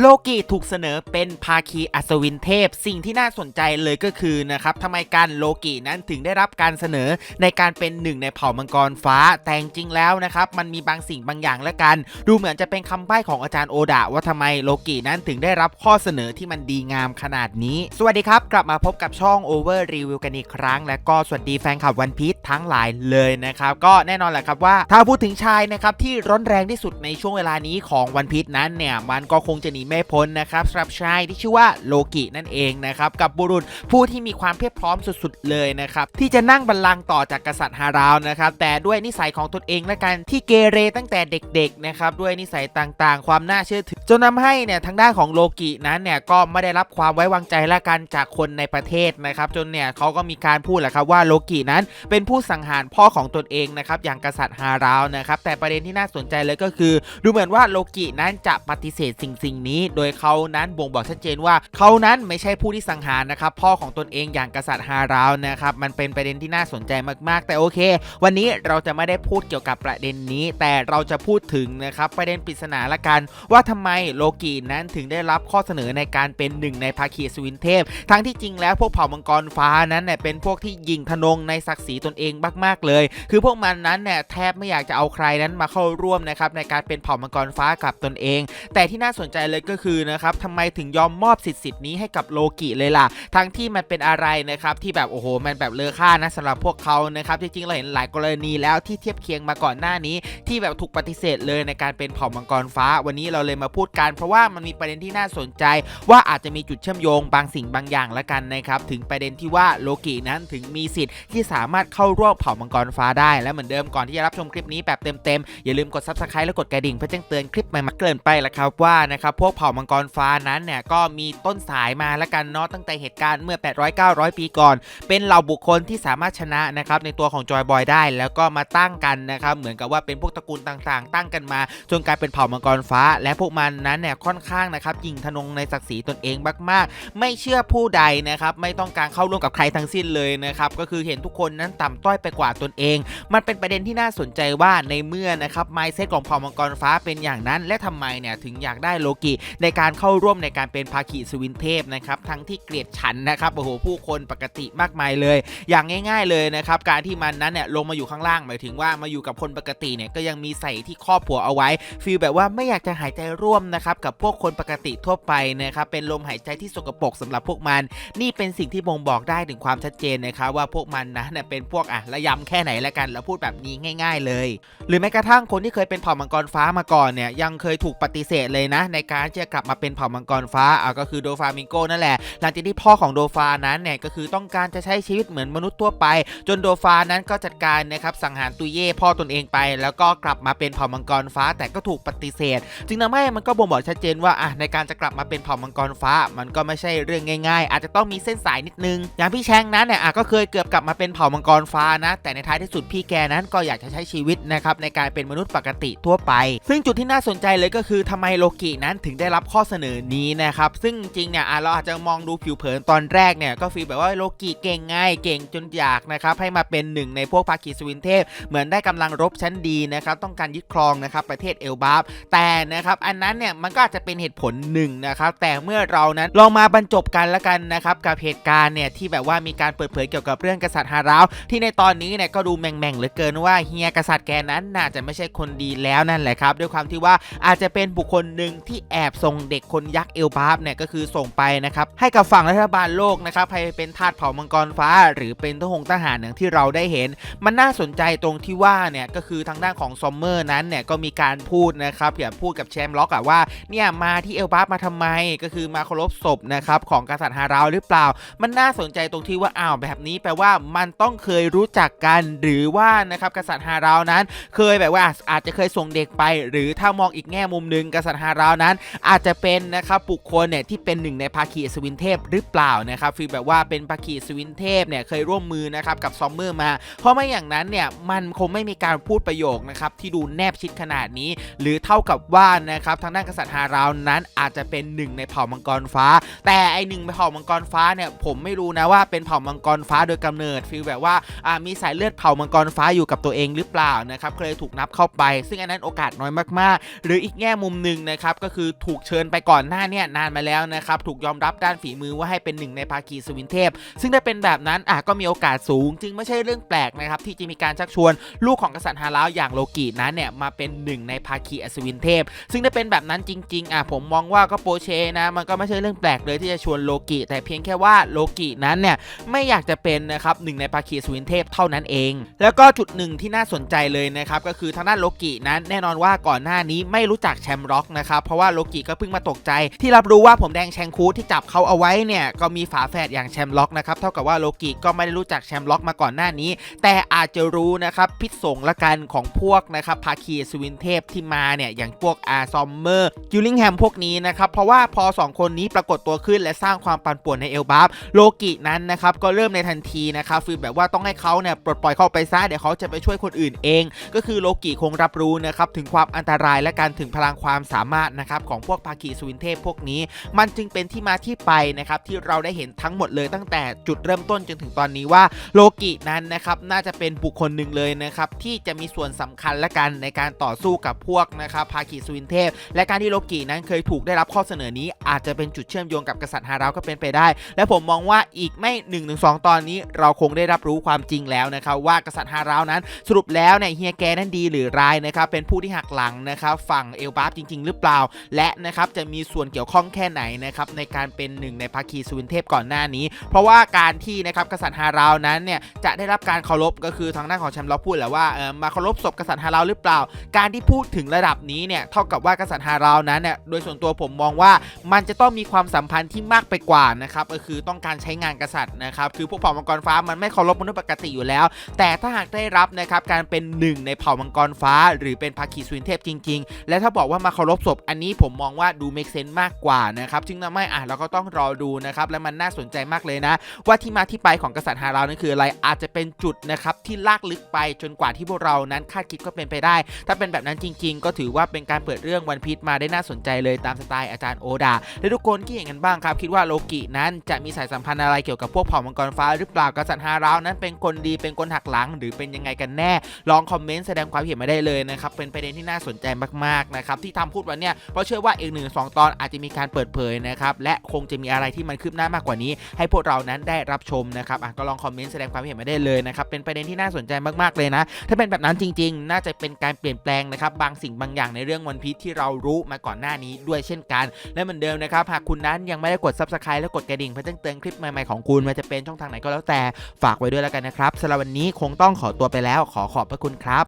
โลกิถูกเสนอเป็นภาคีอัศวินเทพ สิ่งที่น่าสนใจเลยก็คือนะครับทำไมการโลกินั้นถึงได้รับการเสนอในการเป็นหนึ่งในเผ่ามังกรฟ้าแต่จริงแล้วนะครับมันมีบางสิ่งบางอย่างและกัน ดูเหมือนจะเป็นคำใบ้ของอาจารย์โอดะว่าทำไมโลกินั้นถึงได้รับข้อเสนอที่มันดีงามขนาดนี้ สวัสดีครับ กลับมาพบกับช่อง Over Review กันอีกครั้ง และก็สวัสดีแฟนคลับวันพี e ทั้งหลายเลยนะครับก็แน่นอนแหละครับว่าถ้าพูดถึงชายนะครับที่ร้อนแรงที่สุดในช่วงเวลานี้ของวันพี e นั้นเนี่ยมันก็คงจะหนีไม่พ้นนะครับสำหรับชายที่ชื่อว่าโลกินั่นเองนะครับกับบุรุษผู้ที่มีความเพียบพร้อมสุดๆเลยนะครับที่จะนั่งบัลลังก์ต่อจากกษัตริย์ฮาราวนะครับแต่ด้วยนิสัยของตนเองและกันที่เกเรตั้งแต่เด็กๆนะครับด้วยนิสัยต่างๆ ความน่าเชื่อถือจนทาให้เนี่ยทางด้านของโลกินั้นเนี่ยก็ไม่ได้รับความไว้วางใจและกันจากคนในประเทศนะครับจนเนี่ยเขาก็มีการพูดแหละครับว่าโลกินั้นเป็นผู้สังหารพ่อของตนเองนะครับอย่างกษัตริย์ฮาราวนะครับแต่ประเด็นที่น่าสนใจเลยก็คือ ดูเหมือนว่าโลกินั้นจะปฏิเสธสิ่งสิ่งนี้โดยเขานั้นบ่งบอกชัดเจนว่าเขานั้นไม่ใช่ผู้ที่สังหารนะครับพ่อของตนเองอย่างกษัตริย์ฮาราวนะครับมันเป็นประเด็นที่น่าสนใจมากๆ แต่โอเค วันนี้เราจะไม่ได้พูดเกี่ยวกับประเด็นนี้ แต่เราจะพูดถึงนะครับประเด็นปริศนาละกัน ว่าทำไมโลกินั้นถึงได้รับข้อเสนอในการเป็นหนึ่งในภาคีสวินเทพ ทั้งที่จริงแล้วพวกเผ่ามังกรฟ้านั้นเนี่ยเป็นพวกที่ยิงทนงในศักดิ์ศรีตนเองมากๆเลย คือพวกมันนั้นเนี่ยแทบไม่อยากจะเอาใครนั้นมาเข้าร่วมนะครับในการเป็นเผ่ามังกรฟ้ากับตนเอง แต่ที่น่าสนใจเลยก็คือนะครับทำไมถึงยอมมอบสิทธิ์สิทธิ์นี้ให้กับโลกิเลยล่ะ ทั้งที่มันเป็นอะไรนะครับที่แบบโอ้โหมันแบบเลอค่านะสำหรับพวกเขานะครับจริงๆเราเห็นหลายกรณีแล้วที่เทียบเคียงมาก่อนหน้านี้ ที่แบบถูกปฏิเสธเลยในการเป็นเผ่ามังกรฟ้า วันนี้เราเลยมาพูดกัน เพราะว่ามันมีประเด็นที่น่าสนใจ ว่าอาจจะมีจุดเชื่อมโยงบางสิ่งบางอย่างละกันนะครับถึงประเด็นที่ว่าโลกินั้นถึงมีสิทธิ์ที่สามารถเข้าร่วมเผ่ามังกรฟ้าได้และเหมือนเดิมก่อนที่จะรับชมคลิปนี้แบบเต็มๆอย่าลืมกด subscribe และกดกระดิ่งเพื่อแจ้งเตือนคลิปใหม่ๆเกินไปละครับว่านะครับพวกเผ่ามังกรฟ้านั้นเนี่ยก็มีต้นสายมาและกันเนาะตั้งแต่เหตุการณ์เมื่อ 800-900 ปีก่อน เป็นเหล่าบุคคลที่สามารถชนะนะครับในตัวของจอยบอยได้แล้วก็มาตั้งกันนะครับเหมือนกับว่าเป็นพวกตระกูลต่างๆ ตั้งกันมาจนกลายเป็นเผ่ามังกรฟ้า และพวกมันนั้นเนี่ยค่อนข้างนะครับยิงทนงในศักดิ์ศรีตนเองมากๆ ไม่เชื่อผู้ใดนะครับไม่ต้องการเข้าร่วมกับใครทั้งสิ้นเลยนะครับก็คือเห็นทุกคนนั้นต่ำต้อยไปกว่าตนเอง มันเป็นประเด็นที่น่าสนใจว่าในเมื่อนะครับไมเซ็ตของเผ่ามังกรฟ้าเป็นอย่างนั้น และทำไมเนี่ยถึงอยากได้โลกิในการเข้าร่วมในการเป็นภาคีสวินเทพนะครับทั้งที่เกลียดฉันนะครับโอ้โหผู้คนปกติมากมายเลย อย่างง่าย ๆเลยนะครับการที่มันนั้นเนี่ยลงมาอยู่ข้างล่างหมายถึงว่ามาอยู่กับคนปกติเนี่ยก็ยังมีใส่ที่ครอบหัวเอาไว้ฟีลแบบว่าไม่อยากจะหายใจร่วมนะครับกับพวกคนปกติทั่วไปนะครับเป็นลมหายใจที่สกปรกสำหรับพวกมัน นี่เป็นสิ่งที่บ่งบอกได้ถึงความชัดเจนนะครับว่าพวกมันนะเนี่ยเป็นพวกอะระยำแค่ไหนละกันแล้วพูดแบบนี้ง่าย ๆ เลย หรือแม้กระทั่งคนที่เคยเป็นเผ่ามังกรฟ้ามาก่อนเนี่ยยังเคยถูกปฏิเสธเลยนะ ในการจะกลับมาเป็นเผ่ามังกรฟ้าอะก็คือโดฟามิงโกนั่นแหละ หลังจากที่พ่อของโดฟานั้นเนี่ยก็คือต้องการจะใช้ชีวิตเหมือนมนุษย์ทั่วไป จนโดฟานั้นก็จัดการนะครับสังหารตุเย่พ่อตนเองไป แล้วก็กลับมาเป็นเผ่ามังกรฟ้า แต่ก็ถูกปฏิเสธ จึงทำให้มันก็บ่งบอกชัดเจนว่าอะในการจะกลับมาเป็นเผ่ามังกรฟ้า มันก็ไม่ใช่เรื่องง่าย ๆ อาจจะต้องมีเส้นสายนิดนึง อย่างพี่แชงนั้นเนี่ยอะก็เคยเกือบกลับมาเป็นเผ่ามังกรฟ้านะ แต่ในท้ายที่สุดพี่แกนั้นก็อยากจะใช้ชีวิตนะครับในการเป็นมนุษย์ปกติทั่วไป ซึ่งจุดที่น่าสนใจเลยก็คือทำไมโลกินั้นถึงได้รับข้อเสนอนี้นะครับ ซึ่งจริงเนี่ยเราอาจจะมองดูผิวเผินตอนแรกเนี่ยก็ฟีลแบบว่าโลกิเก่งง่ายเก่งจนอยากนะครับให้มาเป็นหนึ่งในพวกภาคีสวินเทพ เหมือนได้กำลังรบชั้นดีนะครับต้องการยึดครองนะครับประเทศเอลบาฟแต่นะครับอันนั้นเนี่ยมันก็อาจจะเป็นเหตุผลหนึ่งนะครับแต่เมื่อเรานั้นลองมาบรรจบกันละกันนะครับกับเหตุการณ์เนี่ยที่แบบว่ามีการเปิดเผยเกี่ยวกับเรื่องกษัตริย์ฮาราวที่ในตอนนี้เนี่ยก็ดูแม่งๆเหลือเกินว่าเฮียกษัตริย์แกนั้นน่าจะไม่ใช่คนดีแล้วนั่นแหละครับด้วยความที่ว่าอาจจะเป็นบุคคลหนึ่งที่แอบส่งเด็กคนยักษ์เอลบาฟเนี่ยก็คือส่งไปนะครับให้กับฝั่งรัฐบาลโลกนะครับให้เป็นทาสเผ่ามังกรฟ้า หรือเป็นทหงทหารอย่างที่เราได้เห็น มันน่าสนใจตรงที่ว่าเนี่ยก็คือทางด้านของซอมเมอร์นั้นเนี่ยก็มีการพูดนะครับอย่าพูดกับแชมป์ล็อกอะว่าเนี่ยมาที่เอลบาฟมาทำไมก็คือมาเคารพศพนะครับของกษัตริย์ฮาราวหรือเปล่า มันน่าสนใจตรงที่ว่าอ้าวแบบนี้แปลว่ามันต้องเคยรู้จักกันหรือว่านะครับกษัตริย์ฮาราวนั้น เคยแบบว่าอาจจะเคยส่งเด็กไป หรือถ้ามองอีกแง่มุมหนึ่งกษัตริย์ฮาราวนั้นอาจจะเป็นนะครับบุคคลเนี่ยที่เป็นหนึ่งในภาคีอัศวินเทพหรือเปล่านะครับฟีลแบบว่าเป็นภาคีอัศวินเทพเนี่ยเคยร่วมมือนะครับกับซอมเมอร์มา เพราะไม่อย่างนั้นเนี่ยมันคงไม่มีการพูดประโยคนะครับที่ดูแนบชิดขนาดนี้ หรือเท่ากับว่านะครับทางด้านกษัตริย์ฮาราวนั้นอาจจะเป็นหนึ่งในเผ่ามังกรฟ้า แต่ไอหนึ่งเผ่ามังกรฟ้าเนี่ยผมไม่รู้นะว่าเป็นเผ่ามังกรฟ้าโดยกำเนิดฟีลแบบว่าอ่ามีสายเลือดเผ่ามังกรฟ้าอยู่กับตัวเองหรือเปล่านะครับเคยถูกนับเข้าไป ซึ่งอันนั้นโอกาสน้อยมากๆ หรืออีกแง่มุมหนึ่งนะครับก็คือถูกเชิญไปก่อนหน้าเนี่ยนานมาแล้วนะครับถูกยอมรับด้านฝีมือว่าให้เป็นหนึ่งในภาคีสวินเทพ ซึ่งถ้าเป็นแบบนั้นอะก็มีโอกาสสูง จึงไม่ใช่เรื่องแปลกนะครับที่จะมีการชักชวนลูกของกษัตริย์ฮาราวอย่างโลกินั้นเนี่ยมาเป็นหนึ่งในภาคีอัศวินเทพ ซึ่งถ้าเป็นแบบนั้นจริงๆอะผมมองว่าก็โปเชนะมันก็ไม่ใช่เรื่องแปลกเลยที่จะชวนโลกิแต่เพียงแค่ว่าโลกินั้นเนี่ยไม่อยากจะเป็นนะครับหนึ่งในภาคีอัศวินเทพเท่านั้นเอง แล้วก็จุดหนึ่งที่น่าสนใจเลยนะครับก็คือทางด้านโลกินั้นแน่นอนว่าก่อนหน้านี้ไม่รู้จักแชมร็อกนะครับเพราะว่าโลกิก็เพิ่งมาตกใจ ที่รับรู้ว่าผมแดงแชงคูที่จับเขาเอาไว้เนี่ยก็มีฝาแฝดอย่างแชมล็อกนะครับเท่ากับว่าโลกิก็ไม่ได้รู้จักแชมล็อกมาก่อนหน้านี้ แต่อาจจะรู้นะครับพิษสงละกันของพวกนะครับภาคีสวินเทพที่มาเนี่ยอย่างพวกอาซอมเมอร์ยูลิงแฮมพวกนี้นะครับเพราะว่าพอ 2 คนนี้ปรากฏตัวขึ้นและสร้างความปั่นป่วนในเอลบัฟโลกินั้นนะครับก็เริ่มในทันทีนะครับฟีลแบบว่าต้องให้เขาเนี่ยปลดปล่อยเข้าไปซะเดี๋ยวเขาจะไปช่วยคนอื่นเอง ก็คือโลกิคงรับรู้นะครับถึงความอันตรายและการถึงพลังความสามารถนะครับของพวกภาคีสุวินเทพพวกนี้ มันจึงเป็นที่มาที่ไปนะครับที่เราได้เห็นทั้งหมดเลยตั้งแต่จุดเริ่มต้นจนถึงตอนนี้ว่าโลกินั้นนะครับน่าจะเป็นบุคคลหนึ่งเลยนะครับที่จะมีส่วนสำคัญและกันในการต่อสู้กับพวกนะครับภาคีสุวินเทพ และการที่โลกินั้นเคยถูกได้รับข้อเสนอนี้อาจจะเป็นจุดเชื่อมโยงกับกษัตริย์ฮาราก็เป็นไปได้ และผมมองว่าอีกไม่1นถึงสตอนนี้เราคงได้รับรู้ความจริงแล้วนะครับว่ากษัตริย์ฮาราวนั้นสรุปแล้วเนี่ยเฮียแกนั้นดีหรือร้ายนะครับเป็นผู้ที่หักหลังนะครับฝั่งเอลบาฟจริง ๆ หรือเปล่า และนะครับจะมีส่วนเกี่ยวข้องแค่ไหนนะครับในการเป็นหนึ่งในภาคีสวินเทพก่อนหน้านี้ เพราะว่าการที่นะครับกษัตริย์ฮาราวนั้นเนี่ยจะได้รับการเคารพก็คือทางด้านของแชมป์ล็อพูดแหละว่าเออมาเคารพศพกษัตริย์ฮาราวหรือเปล่า การที่พูดถึงระดับนี้เนี่ยเท่ากับว่ากษัตริย์ฮาราวนั้นเนี่ยโดยส่วนตัวผมมองว่ามันจะต้องมีความสัมพันธ์ที่มากไปกว่านะครับก็คือต้องการใช้งานกษัตริย์นะครับคือพวกเผ่ามังกรฟ้ามันไม่เคารพมนุษย์ปกติอยู่แล้ว แต่ถ้าหากได้รับนะครับการเป็นหนึ่งในเผ่ามังกรฟ้า หรือเป็นภาคีสวินเทพจริง ๆ และถ้าบอกว่ามาเคารพศพอันนี้ผมมองว่าดูเมกเซนต์มากกว่านะครับจึงทำให้อะเราก็ต้องรอดูนะครับและมันน่าสนใจมากเลยนะ ว่าที่มาที่ไปของกษัตริย์ฮาราวนั้นคืออะไรอาจจะเป็นจุดนะครับที่ลากลึกไปจนกว่าที่พวกเรานั้นคาดคิดก็เป็นไปได้ ถ้าเป็นแบบนั้นจริง ๆ ก็ถือว่าเป็นการเปิดเรื่องวันพีชมาได้น่าสนใจเลยตามสไตล์อาจารย์โอดาและทุกคนคิดอย่างนั้นบ้างครับ คิดว่าโลกินั้นจะมีสายสัมพันธ์อะไรเกี่ยวกับพวกเผ่ามังกรฟ้าหรือเปล่ากษัตริย์ฮาราวนั้นเป็นคนดีเป็นคนหักหลัง หรือเป็นยังไงกันแน่ ลองคอมเมนต์แสดงความเห็นมาได้เลยนะครับเป็นประเด็นที่น่าสนใจมากๆนะครับที่ทำพูดวันเนี้ยเพราะเชื่อว่าอีกหนึ่งสองตอนอาจจะมีการเปิดเผยนะครับและคงจะมีอะไรที่มันคืบหน้ามากกว่านี้ ให้พวกเรานั้นได้รับชมนะครับอะก็ลองคอมเมนต์แสดงความเห็นมาได้เลยนะครับเป็นประเด็นที่น่าสนใจมากๆเลยนะ ถ้าเป็นแบบนั้นจริง ๆ น่าจะเป็นการเปลี่ยนแปลงนะครับบางสิ่งบางอย่างในเรื่องวันพีชที่เรารู้มาก่อนหน้านี้ด้วยเช่นกัน และเหมือนเดิมนะครับหากคุณนั้นยังไม่ได้กด subscribe และกดกระดิ่งเพื่อแจ้งเตือนคลิปใหม่ๆของคุณไมันจะเป็นช่องทางไหนก็แล้วแต่ฝากไว้ด้วยแล้วกันนะครับสำหรับวันนี้คงต้องขอตัวไปแล้วขอขอบพระคุณครับ